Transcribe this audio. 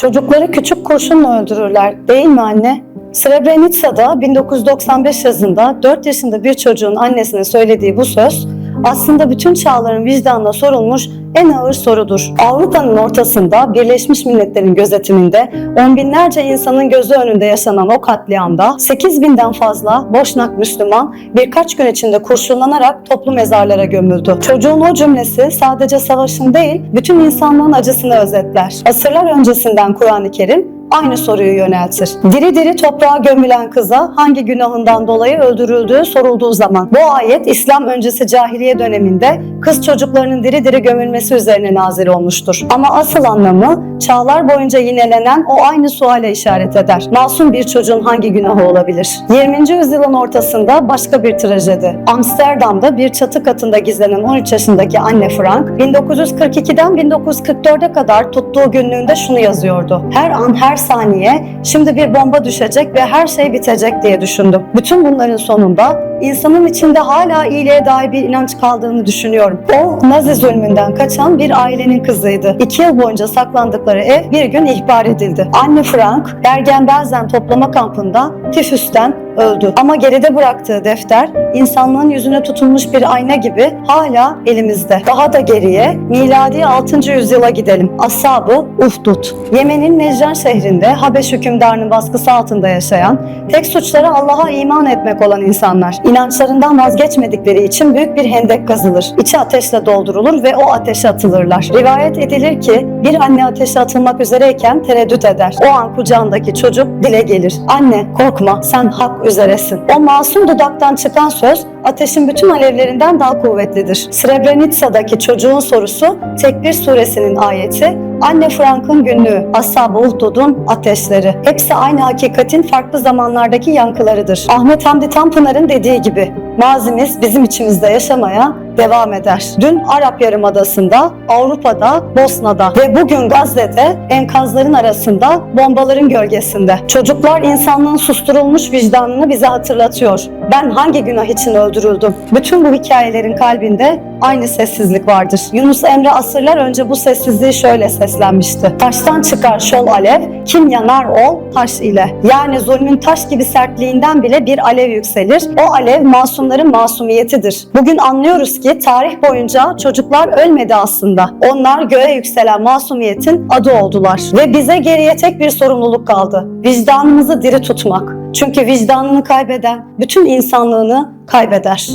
Çocukları küçük kurşunla öldürürler değil mi anne? Srebrenica'da 1995 yazında 4 yaşında bir çocuğun annesine söylediği bu söz aslında bütün çağların vicdanına sorulmuş en ağır sorudur. Avrupa'nın ortasında Birleşmiş Milletler'in gözetiminde on binlerce insanın gözü önünde yaşanan o katliamda 8 binden fazla Boşnak Müslüman birkaç gün içinde kurşunlanarak toplu mezarlara gömüldü. Çocuğun o cümlesi sadece savaşın değil, bütün insanlığın acısını özetler. Asırlar öncesinden Kur'an-ı Kerim aynı soruyu yöneltir. Diri diri toprağa gömülen kıza hangi günahından dolayı öldürüldüğü sorulduğu zaman bu ayet İslam öncesi cahiliye döneminde kız çocuklarının diri diri gömülmesi üzerine nazil olmuştur. Ama asıl anlamı çağlar boyunca yinelenen o aynı suale işaret eder. Masum bir çocuğun hangi günahı olabilir? 20. yüzyılın ortasında başka bir trajedi. Amsterdam'da bir çatı katında gizlenen 13 yaşındaki anne Frank 1942'den 1944'e kadar tuttuğu günlüğünde şunu yazıyordu. Her an her saniye şimdi bir bomba düşecek ve her şey bitecek diye düşündüm. Bütün bunların sonunda insanın içinde hala iyiliğe dair bir inanç kaldığını düşünüyorum. O Nazi zulmünden kaçan bir ailenin kızıydı. İki yıl boyunca saklandıkları ev bir gün ihbar edildi. Anne Frank, Bergen-Belsen toplama kampında tifüsten öldü. Ama geride bıraktığı defter insanlığın yüzüne tutulmuş bir ayna gibi hala elimizde. Daha da geriye miladi 6. yüzyıla gidelim. Ashab-ı Uhdud. Yemen'in Necran şehrinde Habeş hükümdarının baskısı altında yaşayan, tek suçları Allah'a iman etmek olan insanlar. İnançlarından vazgeçmedikleri için büyük bir hendek kazılır. İçi ateşle doldurulur ve o ateşe atılırlar. Rivayet edilir ki bir anne ateşe atılmak üzereyken tereddüt eder. O an kucağındaki çocuk dile gelir. Anne korkma sen hak üzeresin. O masum dudaktan çıkan söz ateşin bütün alevlerinden daha kuvvetlidir. Srebrenica'daki çocuğun sorusu Tekbir suresinin ayeti Anne Frank'ın günlüğü, Ashab-ı Uhdud'un ateşleri. Hepsi aynı hakikatin farklı zamanlardaki yankılarıdır. Ahmet Hamdi Tanpınar'ın dediği gibi, mazimiz bizim içimizde yaşamaya devam eder. Dün Arap Yarımadası'nda, Avrupa'da, Bosna'da ve bugün Gazze'de enkazların arasında bombaların gölgesinde. Çocuklar insanlığın susturulmuş vicdanını bize hatırlatıyor. Ben hangi günah için öldürüldüm? Bütün bu hikayelerin kalbinde aynı sessizlik vardır. Yunus Emre asırlar önce bu sessizliği şöyle seslenmişti. Taştan çıkar şol alev, kim yanar ol taş ile. Yani zulmün taş gibi sertliğinden bile bir alev yükselir. O alev masumların masumiyetidir. Bugün anlıyoruz ki tarih boyunca çocuklar ölmedi aslında. Onlar göğe yükselen masumiyetin adı oldular. Ve bize geriye tek bir sorumluluk kaldı. Vicdanımızı diri tutmak. Çünkü vicdanını kaybeden bütün insanlığını kaybeder.